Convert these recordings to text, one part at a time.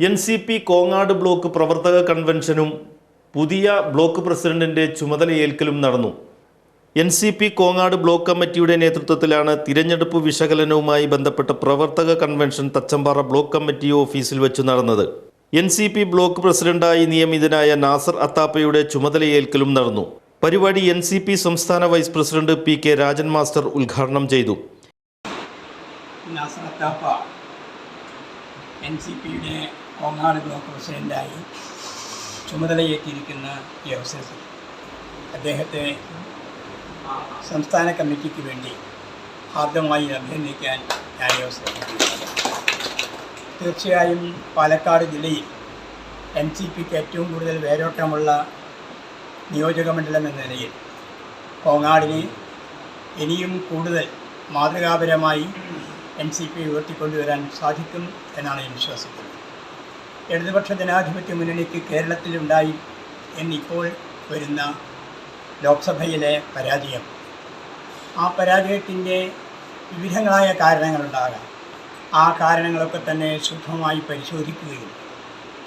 N C P Kongad block പ്രവർത്തക കൺവെൻഷനും പുതിയ ബ്ലോക്ക് പ്രസിഡന്റിന്റെ ചുമതലയേൽക്കലും നടന്നു. N C P Kongad block കമ്മിറ്റിയുടെ നേതൃത്വത്തിലാണ് തിരഞ്ഞെടുപ്പ് വിശകലനവുമായി ബന്ധപ്പെട്ട പ്രവർത്തക കൺവെൻഷൻ തച്ചമ്പാറ ബ്ലോക്ക് കമ്മിറ്റി ഓഫീസിൽ വെച്ച് നടന്നത്. എൻ സി പി ബ്ലോക്ക് പ്രസിഡന്റായി നിയമിതനായ നാസർ അത്താപ്പയുടെ ചുമതലയേൽക്കലും നടന്നു. പരിപാടി എൻ സി പി സംസ്ഥാന vice president P K Rajan master ഉദ്ഘാടനം ചെയ്തു. നാസർ അത്താപ്പ എൻ സി പിയുടെ കോങ്ങാട് ബ്ലോക്ക് പ്രസിഡന്റായി ചുമതലയേറ്റിരിക്കുന്ന ഈ അദ്ദേഹത്തെ സംസ്ഥാന കമ്മിറ്റിക്ക് വേണ്ടി ആദ്യമായി അഭിനന്ദിക്കാൻ ഞാൻ ഈ അവസരം തീർച്ചയായും പാലക്കാട് ജില്ലയിൽ എൻ സി പിക്ക് ഏറ്റവും കൂടുതൽ വേരോട്ടമുള്ള നിയോജക മണ്ഡലം എന്ന നിലയിൽ കോങ്ങാടിനെ ഇനിയും കൂടുതൽ മാതൃകാപരമായി എൻ സി പി ഉയർത്തിക്കൊണ്ടുവരാൻ സാധിക്കും എന്നാണ് ഞാൻ വിശ്വസിക്കുന്നത്. ഇടതുപക്ഷ ജനാധിപത്യ മുന്നണിക്ക് കേരളത്തിലുണ്ടായി എന്നിപ്പോൾ വരുന്ന ലോക്സഭയിലെ പരാജയം. ആ പരാജയത്തിന്റെ വിവിധങ്ങളായ കാരണങ്ങളുണ്ടാകാം. ആ കാരണങ്ങളൊക്കെ തന്നെ സൂക്ഷ്മമായി പരിശോധിക്കുകയും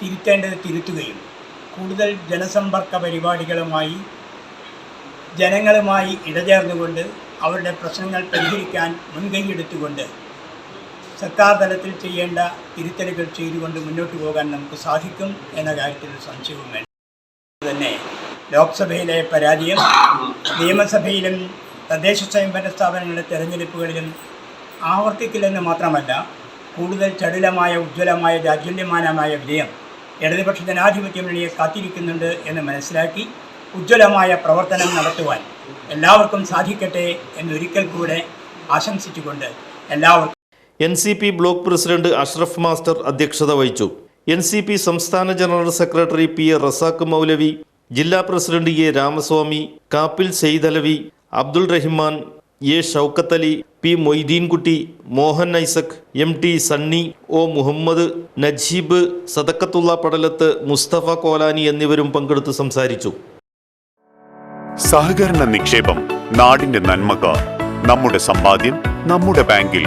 തിരുത്തേണ്ടത് തിരുത്തുകയും കൂടുതൽ ജനസമ്പർക്ക പരിപാടികളുമായി ജനങ്ങളുമായി ഇടചേർന്നുകൊണ്ട് അവരുടെ പ്രശ്നങ്ങൾ പരിഹരിക്കാൻ മുൻകൈയെടുത്തുകൊണ്ട് സർക്കാർ തലത്തിൽ ചെയ്യേണ്ട തിരുത്തലുകൾ ചെയ്തുകൊണ്ട് മുന്നോട്ട് പോകാൻ നമുക്ക് സാധിക്കും എന്ന കാര്യത്തിൽ സംശയവും വേണ്ട. തന്നെ ലോക്സഭയിലെ പരാജയം നിയമസഭയിലും തദ്ദേശ സ്വയംഭരണ സ്ഥാപനങ്ങളുടെ തെരഞ്ഞെടുപ്പുകളിലും ആവർത്തിക്കില്ലെന്ന് മാത്രമല്ല കൂടുതൽ ചടുലമായ ഉജ്ജ്വലമായ രാജ്യന്യമാനമായ വിജയം ഇടതുപക്ഷ ജനാധിപത്യ മുന്നണിയെ കാത്തിരിക്കുന്നുണ്ട് എന്ന് മനസ്സിലാക്കി ഉജ്ജ്വലമായ പ്രവർത്തനം നടത്തുവാൻ എല്ലാവർക്കും സാധിക്കട്ടെ എന്നൊരിക്കൽ കൂടെ ആശംസിച്ചുകൊണ്ട് എല്ലാവർക്കും N C P block president Ashraf master അധ്യക്ഷത വഹിച്ചു. എൻ സി പി സംസ്ഥാന general secretary P A Razak Moulavi ജില്ലാ president A Ramaswamy Kappil Saidalavi Abdul Rahiman A Shoukath Ali P Moideenkutty Mohan Isaac M T Sunny O Muhammad Najeeb Sadakathulla Padalath Musthafa Kolani എന്നിവരും പങ്കെടുത്ത് സംസാരിച്ചു. സഹകരണ നിക്ഷേപം നാടിന്റെ നന്മക്ക് നമ്മുടെ സമ്പാദ്യം നമ്മുടെ ബാങ്കിൽ.